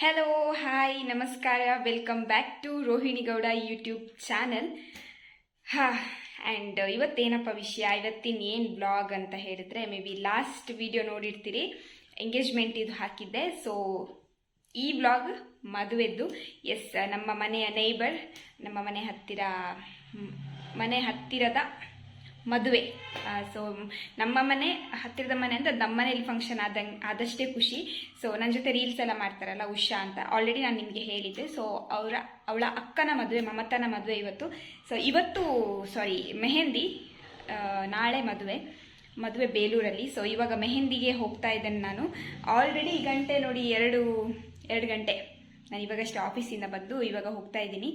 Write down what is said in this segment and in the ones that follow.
Hello hi ನಮಸ್ಕಾರ welcome back to Rohini Gowda YouTube channel ಹಾ and ಇವತ್ತೇನಪ್ಪ ವಿಷಯ? ಇವತ್ತಿನ ಏನು ಬ್ಲಾಗ್ ಅಂತ ಹೇಳಿದ್ರೆ ಮೇ ಬಿ ಲಾಸ್ಟ್ ವಿಡಿಯೋ ನೋಡಿರ್ತೀರಿ. ಎಂಗೇಜ್ಮೆಂಟ್ ಇದು ಹಾಕಿದ್ದೆ. ಸೊ ಈ ಬ್ಲಾಗ್ ಮದುವೆದ್ದು ಎಸ್ ನಮ್ಮ ಮನೆಯ ನೈಬರ್ ನಮ್ಮ ಮನೆ ಹತ್ತಿರ ಮನೆ ಹತ್ತಿರದ ಮದುವೆ. ಸೊ ನಮ್ಮ ಮನೆ, ಹತ್ತಿರದ ಮನೆ ಅಂತ ನಮ್ಮ ಮನೇಲಿ ಫಂಕ್ಷನ್ ಆದಂಗೆ, ಆದಷ್ಟೇ ಖುಷಿ. ಸೊ ನನ್ನ ಜೊತೆ ರೀಲ್ಸ್ ಎಲ್ಲ ಮಾಡ್ತಾರಲ್ಲ ಉಷಾ ಅಂತ. ಆಲ್ರೆಡಿ ನಾನು ನಿಮಗೆ ಹೇಳಿದ್ದೆ. ಸೊ ಅವರ, ಅವಳ ಅಕ್ಕನ ಮದುವೆ, ಮಮತನ ಮದುವೆ ಇವತ್ತು. ಸೊ ಇವತ್ತು ಸಾರಿ ಮೆಹಂದಿ ನಾಳೆ ಮದುವೆ. ಮದುವೆ ಬೇಲೂರಲ್ಲಿ. ಸೊ ಇವಾಗ ಮೆಹಂದಿಗೆ ಹೋಗ್ತಾ ಇದ್ದೇನೆ ನಾನು. ಆಲ್ರೆಡಿ ಗಂಟೆ ನೋಡಿ ಎರಡು ಎರಡು ಗಂಟೆ. ನಾನು ಇವಾಗಷ್ಟೇ ಆಫೀಸಿಂದ ಬಂದು ಇವಾಗ ಹೋಗ್ತಾ ಇದ್ದೀನಿ.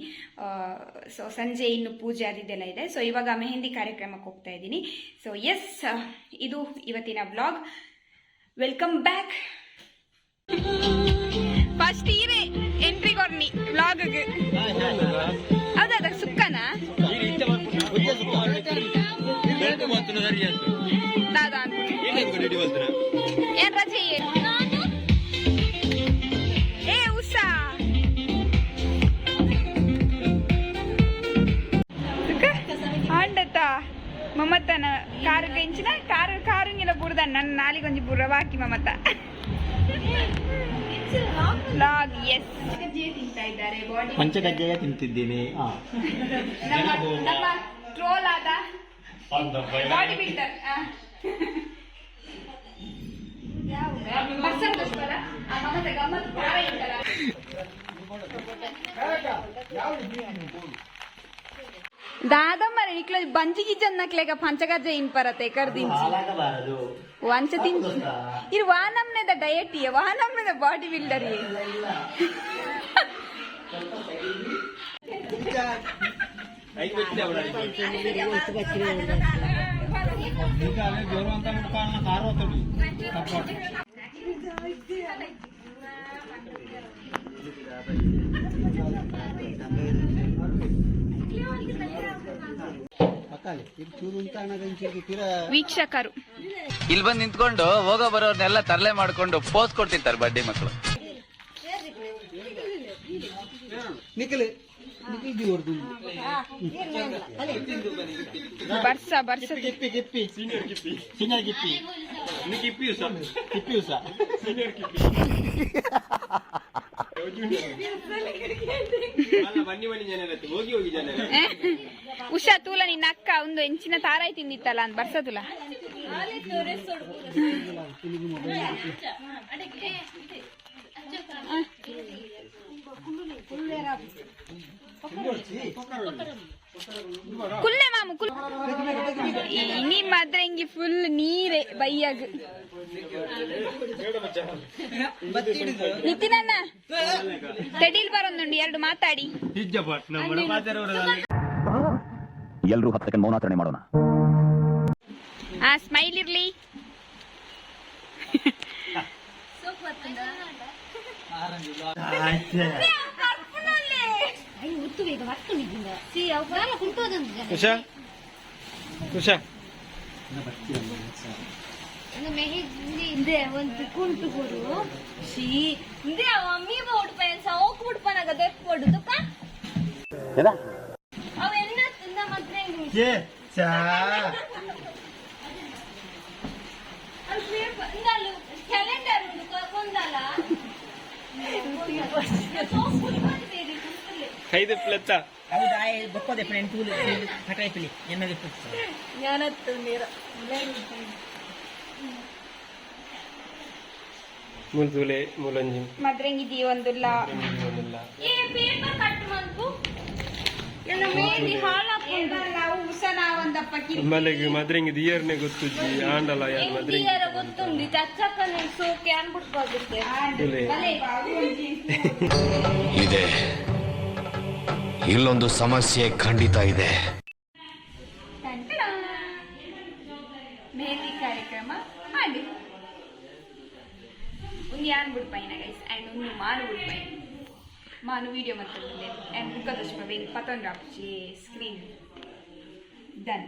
ಸೊ ಸಂಜೆ ಇನ್ನು ಪೂಜೆ ಅದಿದ್ದೆಲ್ಲ ಇದೆ. ಸೊ ಇವಾಗ ಮೆಹಂದಿ ಕಾರ್ಯಕ್ರಮಕ್ಕೆ ಹೋಗ್ತಾ ಇದ್ದೀನಿ. ಸೊ ಎಸ್ ಇದು ಇವತ್ತಿನ ಬ್ಲಾಗ್ ವೆಲ್ಕಮ್ ಬ್ಯಾಕ್ ಫಸ್ಟ್ ಇದೆ ಎಂಟ್ರಿ ಕೊಡ್ನಿ ಬ್ಲಾಗ್ಗೆ ಹೌದಾ ಸುಕ್ಕನಾ? ಏನ್ ರಜೆ? ಮಮತನ ಕಾರು ಗಂಚಿನ ಕಾರು ಕಾರುಂಗಿನ ಬುರ್ದ ನನ್ನ ನಾಲಿಗೊಂಜಿ ಬುರ್ರ ಬಾಕಿ ಮಮತ. ಲಾಗ್ ಎಸ್ ತಿಂತಾ ಇದ್ದಾರೆ ಬಾಡಿ ಪಂಚಗಜ್ಜಾಯ ತಿಂತಿದ್ದೀನಿ. ನಮ್ಮ ಟ್ರೋಲ್ ಆದ ಬಾಡಿ ಬಿಲ್ಡರ್ ಮಮತ ಗಮ್ಮತ್ ಖಾರ ದಾದಮ್ಮರೆ ಇಕ್ಲ ಬಂಚಿಗೆ ಜನ್ನಕ್ಲೆಗ ಪಂಚಗಜ್ಜ ಇಂಪರತ್ತೆ ಕರ್ದಿಂಚಿ ವಂಚ ತಿಂಚಿ ಇದು ವಾನಮ್ನೆದ ಡಯಟ್ ಇಯ ವಾನಮ್ನೆದ ಬಾಡಿ ಬಿಲ್ಡರ್ ಇಯ Thank you. ವೀಕ್ಷಕರು ಇಲ್ಲಿ ಬಂದು ನಿಂತ್ಕೊಂಡು ಹೋಗೋ ಬರೋರ್ನೆಲ್ಲ ತರಲೆ ಮಾಡ್ಕೊಂಡು ಪೋಸ್ ಕೊಡ್ತಿರ್ತಾರೆ ಬಡ್ಡಿ ಮಕ್ಕಳು ನಿಖಿಲ್ ಬರ್ಸ ಬರ್ಸ. ಗಿಪ್ಪಿ ಗಿಪ್ಪಿ ಸೀನಿಯರ್ ಗಿಪ್ಪಿ. ಸೀನಿಯರ್ ಗಿಪ್ಪಿ. ಗಿಪ್ಪಿ. ಉಸ ಗಿಪ್ಪಿ ಉಸ ಉಷಾ ತೂಲ ನಿನ್ನ ಅಕ್ಕ ಒಂದು ಎಂಚಿನ ತಾರಾಯಿ ತಿಂದಿತ್ತಲ್ಲ ಅಂದ್ ಬರ್ಸ ತುಲ. ಕುಲ್ಲೆ ಮಾಮು ಕುಲ್ ಇನಿ ಮಾತ್ರ ಹಿಂಗೆ ಫುಲ್ ನೀರೆ ಬೈಯಾಗ. ನಿತಿನಣ್ಣ ತೆಡೀಲ್ ಬರೊಂದುಂಡು ಎರಡು ಮಾತಾಡಿ. ಎಲ್ರೂ ಹತ್ತು ಸೆಕೆಂಡ್ ಮೌನಾಚರಣೆ ಮಾಡೋಣ. ಆ ಸ್ಮೈಲ್ ಇರ್ಲಿ. ಉಷಾ ಉಷಾ ಮೆಹಂದಿ ಇದೆ ಒಂದು ಕುಂಟು ಕೊಡು. ಶೀ ಇದೆ ಮಮ್ಮಿ ಉಡ್ಪಾಯ ಸೌಕ್ ಉಡ್ಪಾನಾಗ ದೊಡ್ಡ ಕೊಡು ತುಕ. ಅವೆಲ್ಲ ತಿಂದ ಮಾತ್ರ ಏ ಚಾ. ಕ್ಯಾಲೆಂಡರ್ ಉಂಟು ಕೊಂದಲ್ಲ. ಸೌಕ್ ಉಡ್ಪಾನಿದೆ ಐದು ಪ್ಲೇತ ಮುಲ್ದೂಲೆ ಮದ್ರಂಗಿದಿ ಒಂದುಲ್ಲ ಏ ಪೇಪರ್ ಕಟ್ ಮಾಡ್ಕು ಆಂಡಲ ಯಾರು ಮದ್ರಂಗಿ ಇಯರ್ ಗೊತ್ತುಂಡಿ? ಚಚ್ಚಕ್ಕನೆ ಸೋಕೆ ಇದೆ. ಇಲ್ಲೊಂದು ಸಮಸ್ಯೆ ಖಂಡಿತ ಇದೆ. ಮೆಹಂದಿ ಕಾರ್ಯಕ್ರಮ ಮಾಡಿ ಒಂದು ಯಾನ್ ಬಿಡ್ಪೈನ ಗೈಸ್ ಆ್ಯಂಡ್ ಒಂದು ಮಾನು ಬಿಡ್ಪೈನ ಮಾನು ವಿಡಿಯೋ ಮತ್ತೆ ಆ್ಯಂಡ್ ಬೇಗ ಪತೊಂದು ಆಪ್ಚಿ ಸ್ಕ್ರೀನ್ ಡನ್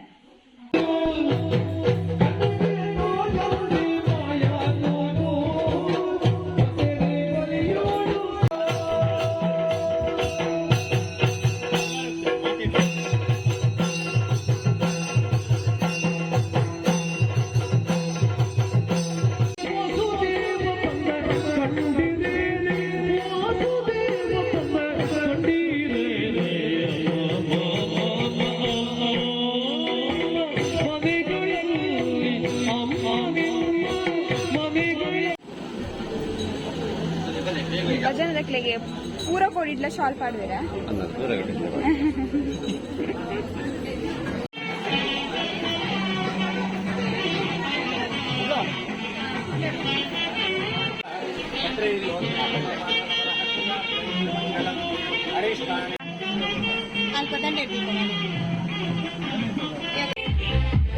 ಕೋಡಿಡ್ಲ ಶಾಲ್ ಪಾಡುವೆರಾ ಅಲ್ಪ ದಂಡ ಇಡ್ಬೇಕು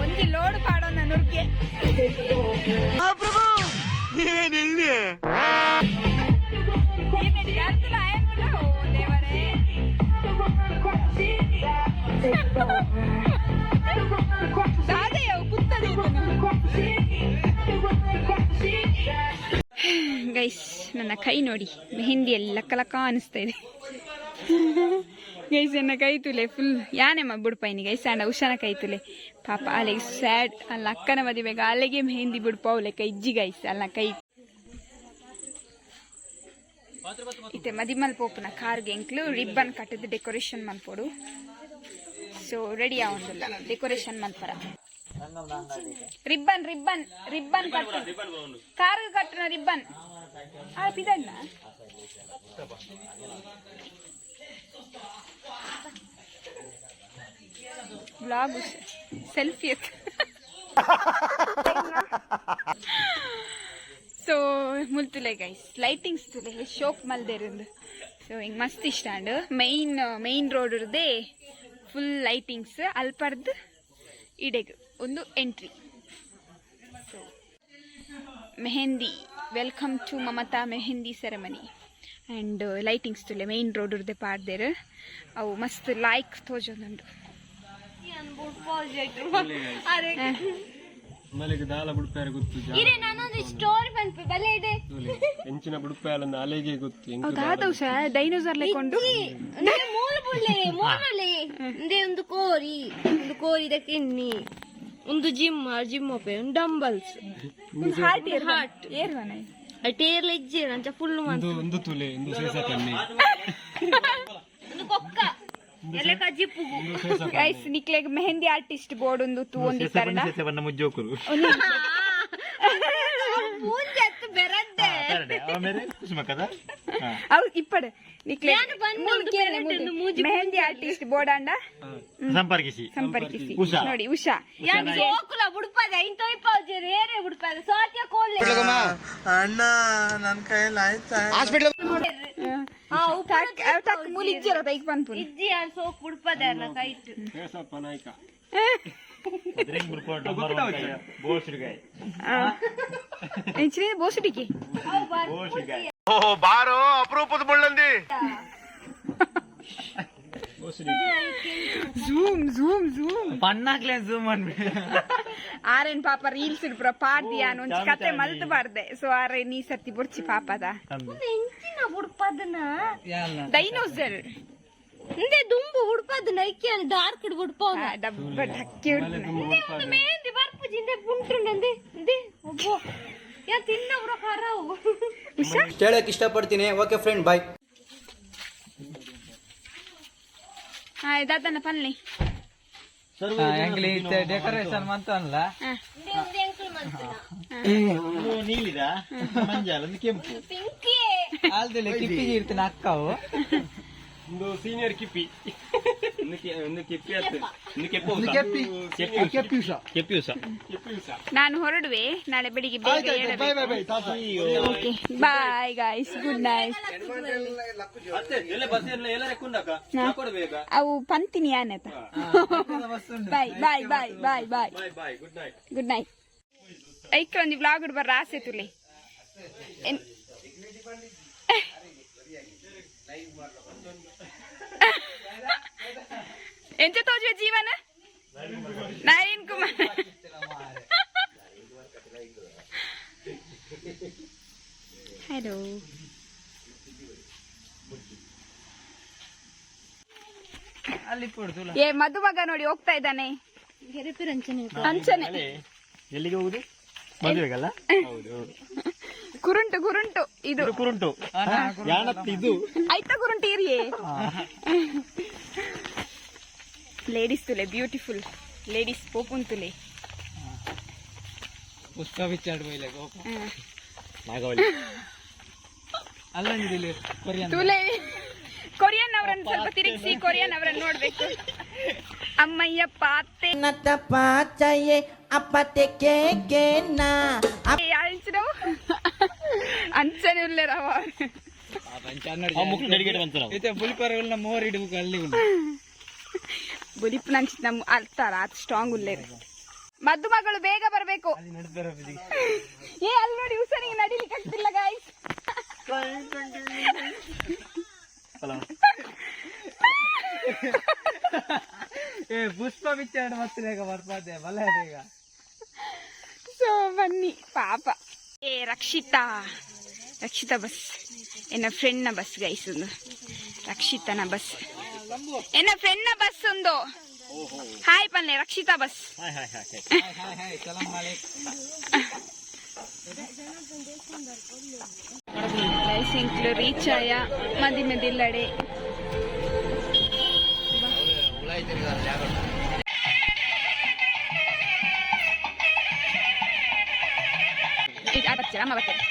ಒಂಜಿ ಲೋಡ್ ಪಾಡೋನ ನುರ್ಗೆ ಏನಿದೆ? ಗೈಸ್ ನನ್ನ ಕೈ ನೋಡಿ ಮೆಹಂದಿ ಎಲ್ಲ ಕಲಕ ಅನಿಸ್ತಾ ಇದೆ. ಗೈಸ್ ನನ್ನ ಕೈ ತುಲೆ ಫುಲ್ ಯಾನೆ ಬಿಡ್ಪಾಯಿನಿ ಗೈಸ್ ಅಂಡ ಉಷಾನ ಕೈ ತುಲೆ. ಪಾಪ ಅಲ್ಲಿಗೆ ಸ್ಯಾಡ್ ಅಲ್ಲ ಅಕ್ಕನ ಮದುವೆಗ ಅಲ್ಲಿಗೆ ಮೆಹಂದಿ ಬಿಡ್ಪಾವ್ಲೆ ಕೈ, ಇಜ್ಜಿ ಗೈಸ್ ಅಲ್ಲ ಕೈ. ಇತ್ತೆ ಮದಿ ಮಲ್ಪೋಪುನ ಕಾರ್ಗೆ ಎಂಕ್ಲು ರಿಬ್ಬನ್ ಕಟ್ಟದು ಡೆಕೋರೇಷನ್ ಮಲ್ಪೋಡು. ಸೊ ರೆಡಿ ಆವೊಂದಿಲ್ಲ ಡೆಕೋರೇಷನ್ ಮಲ್ಪರ. ರಿಬ್ಬನ್ ರಿಬ್ಬನ್ ರಿಬ್ಬನ್ ಕಟ್ಟು. ಕಾರ್ ಕಟ್ಟನ ರಿಬ್ಬನ್. ಆ ಪಿದಣ್ಣ ಬ್ಲಾಗ್ ಸೆಲ್ಫಿ ಸೊ ಮುಲ್ತುಲೆ ಗೈಸ್ ಲೈಟಿಂಗ್ಸ್ ತುಲೆ ಶೋಕ್ ಮಲ್ದೇರಿಂದ ಸೊ ಹಿಂಗೆ ಮಸ್ತ್ ಇಷ್ಟ ಅಂಡ್ ಮೈನ್ ಮೈನ್ ರೋಡ್ ಇರದೆ ಫುಲ್ ಲೈಟಿಂಗ್ಸ್ ಅಲ್ಪರ್ದು ಇಡೆಗ್ ಒಂದು entry so mehndi welcome to Mamata mehndi ceremony and lightings ತುಲೆ main road ಇರದೆ ಪಾಡ್ದೇರು ಅವು ಮಸ್ತ್ ಲೈಕ್ ತೋಜೊಂದುಂಡು ಅರೆ ಮಲೆಗೆ ದಾಲ ಬುಡ್ಪಾರ ಗೊತ್ತು ಇರೆ ನಾನೊಂದು ಸ್ಟೋರಿ ಬಂತು ಬಲೆ ಇದೆ. ಹೆಂಚಿನ ಬುಡ್ಪಾಯಲನ್ನ ಅಲೆಗೆ ಗೊತ್ತು ಹೆಂಗ್ ಆದವು ಸಹ ಡೈನೋಸಾರ್ ಅಂದ್ರೆ ಮೂಲ ಬುಳ್ಳೆ ಅಂದ್ರೆ ಒಂದು ಕೋರಿ ಒಂದು ಕೋರಿದ ಕೆನ್ನಿ ಒಂದು ಜಿಮ್ ಜಿಮ್ ಒಪ್ಪೆ ಒಂದು ಡಂಬಲ್ಸ್ ಹಾರ್ಟ್ ಹಾರ್ಟ್ ಏರ್ವನ ಟೇರ್ ಲೆಜ್ಜೆ ಅಂಚ ಫುಲ್ ಒಂದು ಒಂದು ತುಲೆ ಒಂದು ಸೇಸ ತನ್ನಿ ಒಂದು ಕೊಕ್ಕ ಎಲ್ಲ ಕಜ್ಜಿಪ್ಪುಗು ಒಂದು ಸೇಸ ಗೈಸ್ ನಿಕ್ಲೆಗ್ ಮೆಹಂದಿ ಆರ್ಟಿಸ್ಟ್ ಬೋರ್ಡ್ ಒಂದು ತೂ ಒಂದು ಸೇಸವನ್ನ ಮುಜ್ಜೋಕರು ಮೂಂಜಿ ಹತ್ತು ಬೆರದ್ದೆ. ಆಮೇಲೆ ಕುಸುಮ ಕದ? ಅವು ಇಪ್ಪಡು. ನಿಕ್ಲೆ ಮೆಹಂದಿ ಆರ್ಟಿಸ್ಟ್ ಬೋರ್ಡ್ ಅಂಡ ಸಂಪರ್ಕಿಸಿ. ಸಂಪರ್ಕಿಸಿ. ನೋಡಿ ಉಷಾ. ಯಾನ್ ಸೋಕುಲ ಬುಡ್ಪದ ಇಂತ ಇಪ್ಪಾಜಿ ರೇರೆ ಬುಡ್ಪದ ಸಾತ್ಯ ಕೋಲ್ಲೆ ಆ ಉಪ್ಪು ತಕ್ ಮೂಲ್ ಇಜ್ಜಿರ ತೈಕ್ ಪನ್ಪುನ್ ಇಜ್ಜಿ ಸೋಕ್ ಬುಡ್ಪದ ಕೈಟ್ ಸೇಸಪ್ಪ ನಾಯ್ಕ. ಬಾರೋ ಅಪರೂಪದ ಬೋಸುಟಿಕೆ ಬೋಸುಡ್ಗಾಯ್ ಝೂಮ್ ಝೂಮ್ ಝೂಮ್ ಪಣ್ಣಾಕ್ಲೆ ಝೂಮ್ ಮಾಡ್ಬಿಡಿ ಆರೇನ್ ಪಾಪ ರೀಲ್ಸ್ ಇಡ್ಬ್ರ ಪಾಡ್ದಿಯ ಅನ್ ಒಂದ್ ಕತೆ ಮಲ್ತ್ ಬಾರ್ದೆ ಸೊ ಆರೆ ನೀ ಸತ್ತಿ ಬುಡ್ಚಿ ಪಾಪದ. ಡೈನೋಸರ್ ಇಂದೆ ದುಂಬು ಬುಡ್ಪದನ ನೈಕಿ ಅಲ್ಲಿ ಡಾರ್ಕ್ ಬುಡ್ಪವನ? ಡಬ್ಬ ಢಕ್ಕಿ ಒಂದು ಮೇಂದಿ ಬರ್ಪು ಜಿಂದೆ ಬುಂಟ್ರುಂಡೆ ಇಂದೆ ಒಬ್ಬ. ಯಾ ತಿನ್ನ ಪ್ರಕಾರ ಹೇಳಕ್ ಇಷ್ಟಪಡ್ತೀನಿ. ಓಕೆ ಫ್ರೆಂಡ್ ಬಾಯ್ ಹಾಯ್ ದಾದನ ಪನ್ಲಿ ಹೆಂಗ್ಲಿ ಡೆಕೋರೇಷನ್ ಮಂತ ಅಲ್ಲ ನೀಲಿದ ಮಂಜಾಲ ಒಂದು ಕೆಂಪು. ಪಿಂಕಿ. ಅಲ್ದಿಲ್ಲ ಕಿಪ್ಪಿಗೆ ಇರ್ತೀನಿ ಅಕ್ಕವು. ಒಂದು ಸೀನಿಯರ್ ಕಿಪ್ಪಿ. ನಾನು ಹೊರಡುವೆ ನಾಳೆ ಬೆಳಿಗ್ಗೆ ಬೇಗ okay bye guys good night ಅವು ಪಂತಿನಿ ಆನೆತ bye bye bye bye bye good night good night ಐಕ ಒಂದು ಬ್ಲಾಗ್ ಬರ್ರ ಆಸೆ ತುಲಿ. ಎನ್- ಎಂಚ ತೋಜುವೆ ಜೀವನ? ನಾರೀನ್ ಕುಮಾರ್. ಹಲೋ ಏ ಮದುಮಗ ನೋಡಿ ಹೋಗ್ತಾ ಇದ್ದಾನೆ. ಅಂಚನೆ ಎಲ್ಲಿಗೆ ಹೋಗುದು? ಮದುವೆಗಲ್ಲ? ಹೌದು ಕುರುಂಟು ಕುರುಂಟು. ಇದು ಕುರುಂಟು. ಇದು? ಆಯ್ತಾ ಕುರುಂಟು ಇರಿಯೇ ಲೇಡೀಸ್ ತುಲೆ ಬ್ಯೂಟಿಫುಲ್ ಲೇಡೀಸ್ ಪೋಪುನ್ ತುಲೆ. ಬೈಲೆ ನಾಗವಲ್ಲಿ. ಅಲ್ಲಂದಿಲ್ಲಿ ಕೊರಿಯನ್ ತುಲೆ. ಕೊರಿಯನ್ ಅವರನ್ನು ಸ್ವಲ್ಪ ತಿರುಗಿಸಿ ಕೊರಿಯನ್ ಅವರನ್ನು ನೋಡ್ಬೇಕು. ಅಮ್ಮಯ್ಯಪ್ಪ ಅತ್ತೆ ಅಳಿಸಿದವು ಅಂಚನೆ ಉಲ್ಲೇರವ ಆ ಮುಕ್ಳು ಡೆಡಿಕೇಟ್ ಬಂತು ನಾವು. ಇತ್ತೆ ಬುಲ್ಪರಗಳ ಮೋರ್ ಇಡ್ಬೇಕು ಅಲ್ಲಿ. ಉಂಟು ಬುಲಿಪ್ ಅನ್ಸಿತ್ ನಮ್ಮ ಅಲ್ತಾರ ಅದು ಸ್ಟ್ರಾಂಗ್ ಉಲ್ಲೇ. ಮದ್ದು ಮಗಳು ಬೇಗ ಬರಬೇಕು. ಏ ಅಲ್ಲಿ ನೋಡಿ ಉಸನಿಗೆ ನಡಿಲಿಕ್ಕೆ ಆಗ್ತಿಲ್ಲ ಗಾಯ್ಸ್ ಏ ಪುಷ್ಪ ಬಿಚ್ಚಾಡ ಮತ್ತೆ ಬೇಗ ಬರ್ಪಾದೆ ಬಲ ಬೇಗ. ಸೊ ಬನ್ನಿ ಪಾಪ. ಏ ರಕ್ಷಿತಾ. ರಕ್ಷಿತಾ ಬಸ್. ಎನ್ನ ಫ್ರೆಂಡ್ನ ಬಸ್ ಗೈಸ್ ಒಂದು. ರಕ್ಷಿತನ ಬಸ್ ಎನ್ನ ಫ್ರೆಂಡ್ನ ಬಸ್ ಒಂದು. ಹಾಯ್ ಪಲ್ಲೆ ರಕ್ಷಿತಾ ಬಸ್ ಇಂಕ್ಲು ರೀಚ್ ಆಯ ಮದಿ ಮದಿಲ್ಲಡೆ ಅಮ್ಮ ಬರ್ತಾರೆ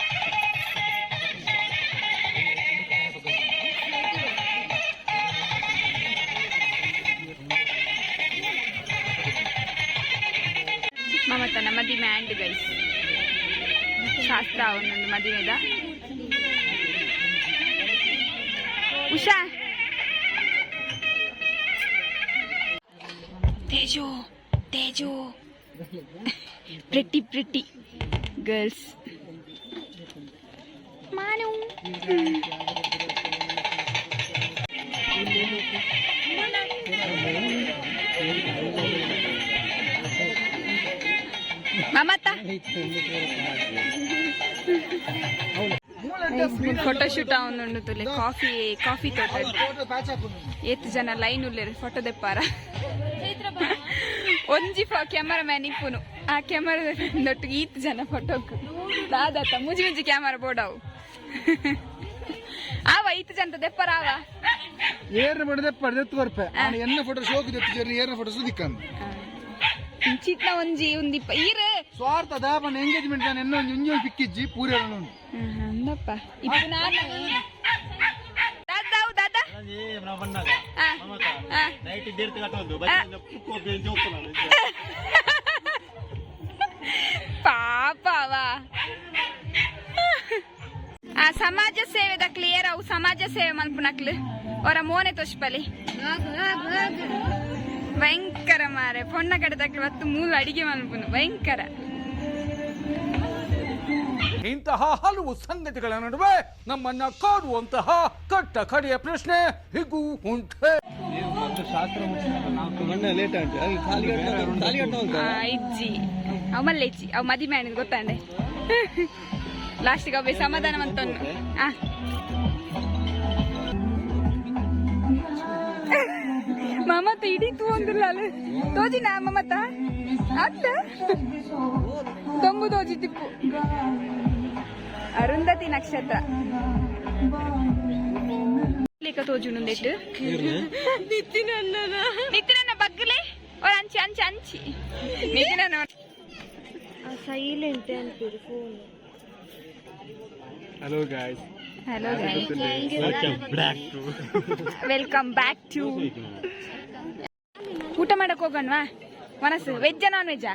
Teju Teju. Pretty pretty girls ಮಾನು. Mamata. ಅವನು ಶೂಟ್ ಅವನುಂಡು ತುಲೆ. ಕಾಫಿ ಕಾಫಿ ತೋಟ. ಏತ್ ಜನ ಲೈನ್ ಉಲ್ಲೇರು ಫೋಟೋ ದೆಪ್ಪಾರ ಒಂಜಿ ಕ್ಯಾಮರಾ ಮ್ಯಾನ್ ಇಪ್ಪುನು. ಆ ಕ್ಯಾಮರಾ ದೊಟ್ಟಿಗೆ ಈತ್ ಜನ ಫೋಟೋಕ್ ದಾದಾತ ಮುಜಿ ಮುಂಜಿ ಕ್ಯಾಮರಾ ಬೋಡಾವು ಆವ ಈತ್ ಜನ ದೆಪ್ಪರ ಆವ ಏರ್ನ ಪಡೆದ ದೆತ್ತು ಬರ್ಪೆ ನಾನು ಎನ್ನ ಫೋಟೋ ಶೋಕ್ ಜೊತೆ ಏರ್ನ ಫೋಟೋ ಸುದಿಕ್ಕನ್ ಚಿತ್ನ ಒಂಜಿ ಒಂದಿಪ್ಪ ಈರೆ. ಸ್ವಾರ್ಥ ದಾಪನ ಎಂಗೇಜ್ಮೆಂಟ್ ನಾನು ಎನ್ನ ಒಂಜಿ ಪಿಕ್ಕಿಜ್ಜಿ ಪೂರ ಅಂದಪ್ಪ. ಇಪ್ಪ ನಾನು ಪಾಪವ. ಆ ಸಮಾಜ ಸೇವೆದ ಕ್ಲಿಯರ್ ಅವು ಸಮಾಜ ಸೇವೆ ಮನ್ಪುನಕ್ಲು. ಅವರ ಮೋನೆ ತೋಷ್ಪಲಿ. ಭಯಂಕರ ಮಾರೆ. ಪೊಣ್ಣ ಕಡೆದಕ್ಲು ಮತ್ತು ಮೂಲ ಅಡಿಗೆ ಮನ್ಪುನು. ಭಯಂಕರ. ಇಂತಹ ಹಲವು ಸಂಗತಿಗಳ ನಡುವೆ ನಮ್ಮನ್ನ ಕಾಡುವಂತಹ ಕಟ್ಟ ಕಡೆಯ ಪ್ರಶ್ನೆ ಹೀಗೂ ಉಂಟೆ. ಇಜ್ಜಿ. ಅವ್ ಮಲ್ಲ ಇಜ್ಜಿ. ಅವ್ ಮದಿ ಮ್ಯಾನ್ ಗೊತ್ತಾಂಡೆ ಲಾಸ್ಟಿಗೆ ಅವೇ ಸಮಾಧಾನ ಅಂತ ಆ. ಮಮತ ಇಡೀ ಅಲ್ಲಿ. ತೋಜಿನ ಮಮತ? ಅತ್ತ ತಂಬು ತೋಜಿ ತಿಪ್ಪು அருந்ததி நட்சத்திர ಲೇಖ ತೋಜುನುಂದೆಟ್ ನಿತ್ತಿನನ್ನ ನಿತ್ತಿನನ್ನ ಬಗ್ಗಲೆ ಒಳ ಅಂಚಿ ಅಂಚಿ ಅಂಚಿ ನಿತ್ತಿನನ್ನ ಸೈಲೆಂಟ್ ಅಂತೀರಿ phone hello guys hello guys welcome back to ಊಟ ಮಾಡಕ್ ಹೋಗೋಣವಾ ಮನಸ್ಸು ವೆಜ್ಜಾ ನಾನ್ ವೆಜ್ಜಾ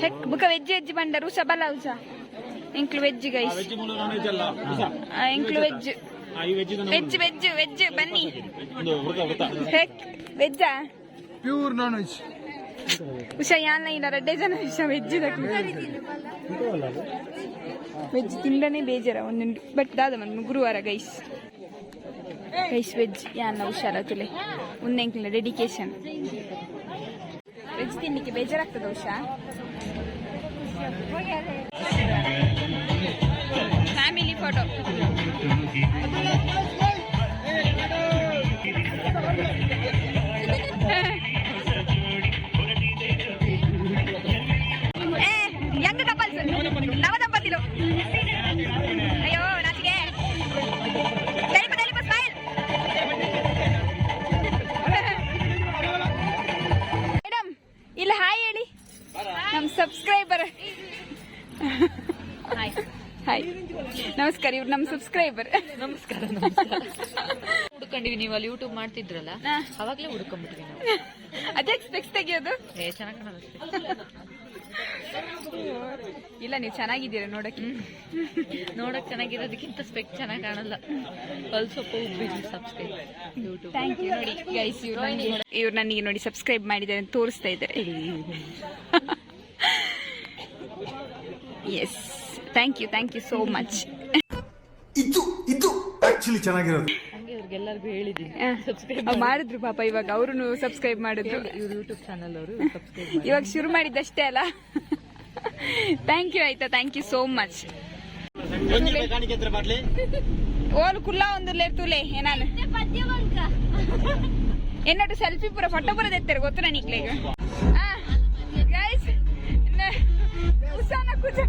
ಚೆಕ್ ಬುಕ್ಕ ವೆಜ್ ವೆಜ್ ಬಂಡ ರೂಸ ಬಲ ಉಸ ಇಂಕ್ಲು ವೆಜ್ ಗೈಸ್ ವೆಜ್ ಮೂಲ ನಾನ್ ವೆಜ್ ಅಲ್ಲ? ಹೊಸ ಇಂಕ್ಲು veg veg veg veg veg ಬನ್ನಿ. ವೆಜ್ಜಾ ಪ್ಯೂರ್ ನಾನ್ ವೆಜ್ ಉಷಾ ಯಾನ ಇಲ್ಲ ರೆಡ್ಡೆ ಜನ ಉಷಾ ವೆಜ್ ವೆಜ್ ತಿಂಡನೆ ಬೇಜಾರ ಒಂದೊಂದು. ಬಟ್ ದಾದ ಮನ್ ಗುರುವಾರ ಗೈಸ್ ಗೈಸ್ ವೆಜ್ ಯಾನ ಹುಷಾರ ತುಲೆ. ಉಂದೆಂಕ್ಲ ಡೆಡಿಕೇಶನ್ ವೆಜ್ ತಿನ್ಲಿಕ್ಕೆ ಬೇಜಾರಾಗ್ತದ ಉಷಾ? ಫ್ಯಾಮಿಲಿ ಫೋಟೋ ಹಾಯ್ ನಮಸ್ಕಾರ ಇವ್ರು ನಮ್ಮ ಸಬ್ಸ್ಕ್ರೈಬರ್ ನಮಸ್ಕಾರ ಹುಡ್ಕೊಂಡಿವಿ ನೀವು ಅಲ್ಲಿ ಯೂಟ್ಯೂಬ್ ಮಾಡ್ತಿದ್ರಲ್ಲ ಅವಾಗ್ಲೇ ಹುಡ್ಕೊಂಡ್ಬಿಟ್ವಿ ನಾವು. ಅದೇ ಸ್ಪೆಕ್ಸ್ ತೆಗಿಯೋದು? ಏ ಚೆನ್ನಾಗಿ ಇಲ್ಲ ನೀವು ಚೆನ್ನಾಗಿದ್ದೀರ ನೋಡಕ್ಕೆ? ನೋಡಕ್ ಚೆನ್ನಾಗಿರೋದಕ್ಕಿಂತ ಸ್ಪೆಕ್ ಚೆನ್ನಾಗಿ ಕಾಣಲ್ಲ. ಅಲ್ಲಿ ಸ್ವಲ್ಪ ಉಬ್ಬಿದ್ವಿ ಸಬ್ಸ್ಕ್ರೈಬ್ ಯೂಟ್ಯೂಬ್ ಥ್ಯಾಂಕ್ ಯು ನೋಡಿ ಗೈಸ್ ಇವ್ರು ನನಗೆ ಇವ್ರು ನನಗೆ ನೋಡಿ ಸಬ್ಸ್ಕ್ರೈಬ್ ಮಾಡಿದ್ದಾರೆ ಅಂತ ತೋರಿಸ್ತಾ ಇದ್ದಾರೆ. Yes thank you thank you so much ಇದು ಇದು ಆಕ್ಚುಲಿ ಚೆನ್ನಾಗಿರೋದು. ಸಬ್ಸ್ಕ್ರೈಬ್ ಮಾಡಿದ್ರು ಪಾಪ ಇವಾಗ ಅವ್ರು ಸಬ್ಸ್ಕ್ರೈಬ್ ಮಾಡಿದ್ರು. ಯೂಟ್ಯೂಬ್ ಚಾನಲ್ ಅವರು ಸಬ್ಸ್ಕ್ರೈಬ್ ಇವಾಗ ಶುರು ಮಾಡಿದ್ದಷ್ಟೇ ಅಲ್ಲ? ಥ್ಯಾಂಕ್ ಯು ಆಯ್ತಾ ಥ್ಯಾಂಕ್ ಯು ಸೋ ಮಚ್ ಓಲ್ ಕುಲ್ಲ ಒಂದು ಲೇ ತುಲೆ ಏನಾನು என்னோட செல்ஃபி பூரா ಫೋಟೋ பூரா ಗೊತ್ತು ನನಗೆ நீங்களே கைஸ் ಉಸಾನ ಕುಜಾ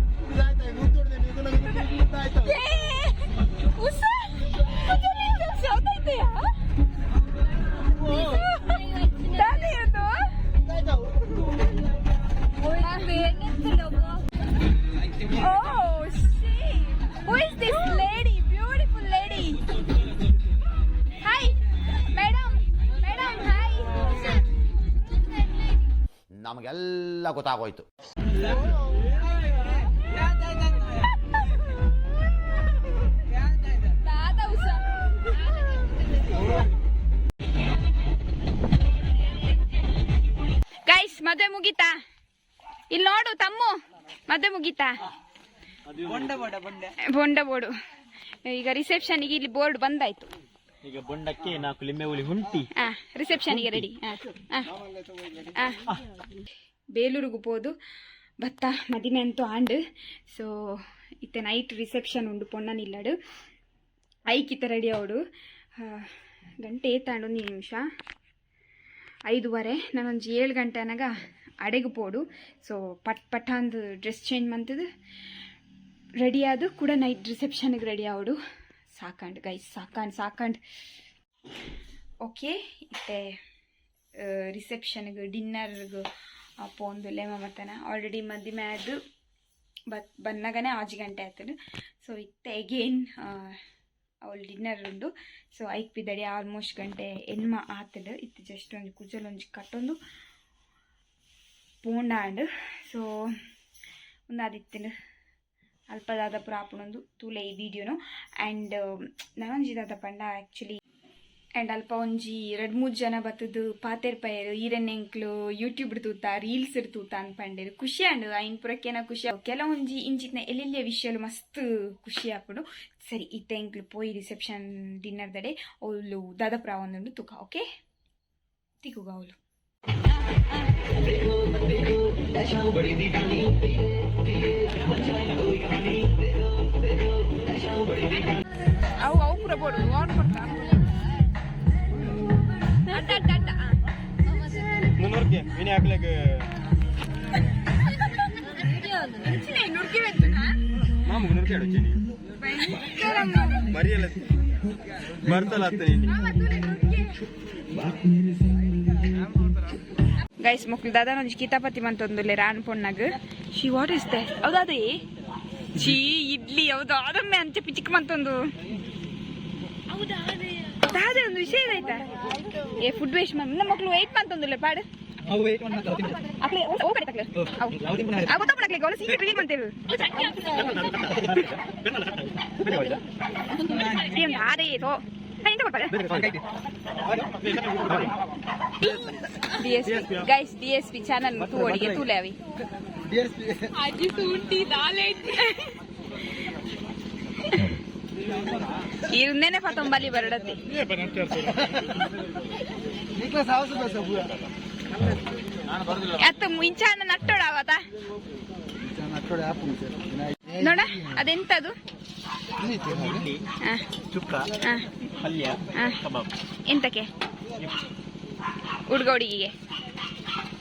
ನಮಗೆಲ್ಲ ಗೊತ್ತಾಗೋಯ್ತು. ಗೈಸ್ ಮದುವೆ ಮುಗೀತಾ? ಇಲ್ಲಿ ನೋಡು ತಮ್ಮು ಮದುವೆ ಮುಗೀತಾ? ಬೊಂಡ ಬೋಡು. ಈಗ ರಿಸೆಪ್ಷನ್ಗೆ ಇಲ್ಲಿ ಬೋರ್ಡ್ ಬಂದಾಯ್ತು. ಈಗ ಬೊಂಡಕ್ಕೆ ನಾಲ್ಕು ಲಿಂಬೆ ಹುಳಿ ಹುಂಟಿ. ರಿಸೆಪ್ಷನ್ಗೆ ರೆಡಿ ಬೇಲೂರಿಗೆ போது ಭತ್ತ, ಮದಿಮೆ ಅಂತೂ ಆಂಡ್ ಸೊ ಇತ್ತೆ ನೈಟ್ ರಿಸೆಪ್ಷನ್ ಉಂಡು ಪೊಣ್ಣನ ಇಲ್ಲಡು. ಐಕಿತ್ತ ರೆಡಿ ಅವಳು ಗಂಟೆ ಏತಾಂಡು, ಒಂದು ನಿಮಿಷ. ಐದುವರೆ, ನಾನೊಂದು ಏಳು ಗಂಟೆ ಅನಾಗ ಅಡೆಗೆ ಪೋಡು. ಸೊ ಪಟ್ ಪಟ್ಟ ಅಂದು ಡ್ರೆಸ್ ಚೇಂಜ್ ಮಂತದ್ದು ರೆಡಿ ಆದು, ಕೂಡ ನೈಟ್ ರಿಸೆಪ್ಷನ್ಗೆ ರೆಡಿ ಆವಡು ಸಾಕಂಡು ಗೈಸ್ ಸಾಕಂಡ್ ಸಾಕಂಡ್. ಓಕೆ ಇತ್ತೆ ರಿಸೆಪ್ಷನ್ಗೆ ಡಿನ್ನರ್ಗೆ ಪೋಂದು ಲೇಮ ಮತ್ತನ ಆಲ್ರೆಡಿ ಮದ್ದಿಮೆ ಆದು ಬತ್ ಬನ್ನಗನೆ ಆಜು ಗಂಟೆ ಆಯ್ತದೆ. ಸೊ ಇತ್ತೆ ಎಗೇನ್ ಅವಳು ಡಿನ್ನರ್ ಉಂಡು. ಸೊ ಐಕ್ ಬಿದ್ದಡಿ ಆಲ್ಮೋಸ್ಟ್ ಗಂಟೆ ಎನ್ಮ ಆತಡು ಇತ್ತು ಜಸ್ಟ್ ಒಂದು ಕುಜಲ್ ಒಂಜಿ ಕಟ್ಟೊಂದು ಪೋಂಡಾಂಡು ಸೊ ಒಂದು ಆದಿತ್ತಿನ ಪುರ ಆಪುಣೊಂದು ತೂಲೆ ಈ ವಿಡಿಯೋನು. ಆ್ಯಂಡ್ ನನೊಂಜಿದಾದ ಪಂಡ ಆ್ಯಕ್ಚುಲಿ ಆ್ಯಂಡ್ ಅಲ್ಪ ಒಂಜಿ ಎರಡು ಮೂರು ಜನ ಬತ್ತದು ಪಾತೆರ್ ಪಯರು ಈರನ್ನೆಂಕ್ಲು ಯೂಟ್ಯೂಬ್ ತೂತ ರೀಲ್ಸ್ ತೂತ ಅನ್ಪಂಡೇರು. ಖುಷಿ ಅಂಡು ಐನ್ ಪುರಕ್ಕೇನ ಖುಷಿ ಕೆಲವೊಂಜಿ ಇಂಚಿತ್ನ ಎಲ್ಲೆಲ್ಲಿಯ ವಿಷಯಲು ಮಸ್ತ್ ಖುಷಿ ಆಪುಡು. ಸರಿ ಇತ್ತ ಎಂಕ್ಲು ಪೋಯಿ ರಿಸೆಪ್ಷನ್ ಡಿನ್ನರ್ ದಡೆ ಅವಳು ದಾದಪುರ ಒಂದುಂಡು ತುಕ ಓಕೆ ತಿಕ್ಕುಗ ಅವಳು ಅವು ಅವು ಪುರ ಬೋಡು ಆರ್ಡರ್ ಕೊಡ್ತಾ ಅಡ್ಡ ಅಡ್ಡ ಅಡ್ಡ ಆ. ಮುನ್ನೂರ್ಗೆ ಮೀನು ಹಾಕ್ಲಿಕ್ಕೆ ಹೆಚ್ಚಿನ ನುಗ್ಗಿ ಬಂತನಾ? ಮಾಮೂಲು ಮುನ್ನೂರ್ಗೆ ಹೇಳು ಚೀನಿ ಭಯಂಕರ ಮರಿಯಲ್ಲ ಬರ್ತಲ್ಲ ಅತ್ತ ನೀನು ಗೈಸ್ ಮಕ್ಳು ದಾದಾ ಒಂಜಿ ಕಿತಾಪತಿ ಮಂತೊಂದುಲ್ಲೆ ರಾನ್ ಪೊಣ್ಣಗ್ ಶಿ ವಾಟ್ ಇಸ್ ದಟ್ ಹೌದಾದೇ ಶಿ ಇಡ್ಲಿ ಹೌದು ಅದೊಮ್ಮೆ ಅಂಚೆ ಪಿಚಿಕ್ ಮಂತೊಂದು ದಾದ ಒಂದು ವಿಷಯ ಆಯ್ತಾ ಏ ಫುಡ್ ವೇಸ್ಟ್ ಮಾಡಿ ನಮ್ಮ ಮಕ್ಳು ವೆಯ್ಟ್ ಮಂತೊಂದುಲ್ಲೆ ಪಾಡು ಅಕ್ಲೆ ಗೈಸ್ ગાઈસ ડીએસપી ચાનલ નું તું ઓડીએ તું લેવી. આજી સુંટી ಪತಂಬಲಿ ಬರಡತ್ತೆ ಅತ್ತ ಮುಂಚಾನ ನಟ್ಟೋಡ ಅವತ ನೋಡ ಅದೆಂತದು ಚುಕ್ಕ ಪಲ್ಯ. ಕಬಾಬ್. ಎಂತಕ್ಕೆ? ಹುಡುಗ ಹುಡುಗಿಗೆ.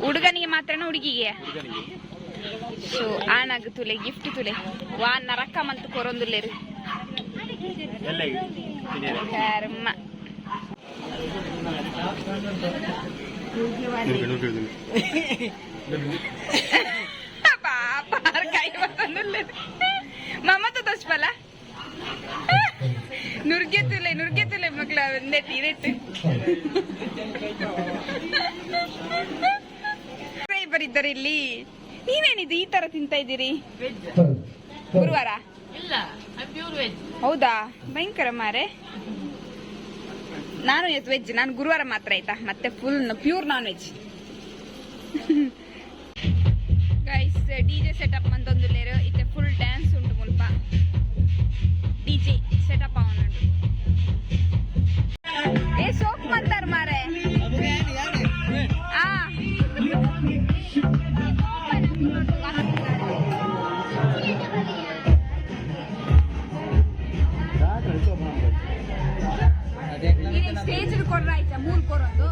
ಹುಡುಗನಿಗೆ ಮಾತ್ರನ ಹುಡುಗಿಗೆ? ಸೊ ಆನಾಗ ತುಲೆ ಗಿಫ್ಟ್ ತುಲೆ. ವಾ ನರಕ ಮಂತ್ ಕೊರೊಂದುಲ್ಲೇರು. ಕರ್ಮ. ಪಾಪ ಕೈ ಮಮ್ಮತ್ತು ತೋಸ್ಪಲ್ಲ ನುರ್ಗೆತಿಲ್ಲ ನುರ್ಗೆತ್ತಲೆ ಮಕ್ಕಳ ಒಂದೇ ಟೀರೆಟ್ ಬರಿದ್ದಾರೆ ಇಲ್ಲಿ. ನೀವೇನಿದು ಈ ತರ ತಿಂತಾ ಇದ್ದೀರಿ? ಗುರುವಾರ? ಹೌದಾ? ಭಯಂಕರ ಮಾರೇ. ನಾನು ಇವತ್ತು ವೆಜ್ ನಾನು ಗುರುವಾರ ಮಾತ್ರ ಆಯ್ತಾ? ಮತ್ತೆ full pure non veg guys D J set ಕೊಡ್ರ ಆಯ್ತಾ ಮೂಲ್ ಕೊಡೋದು.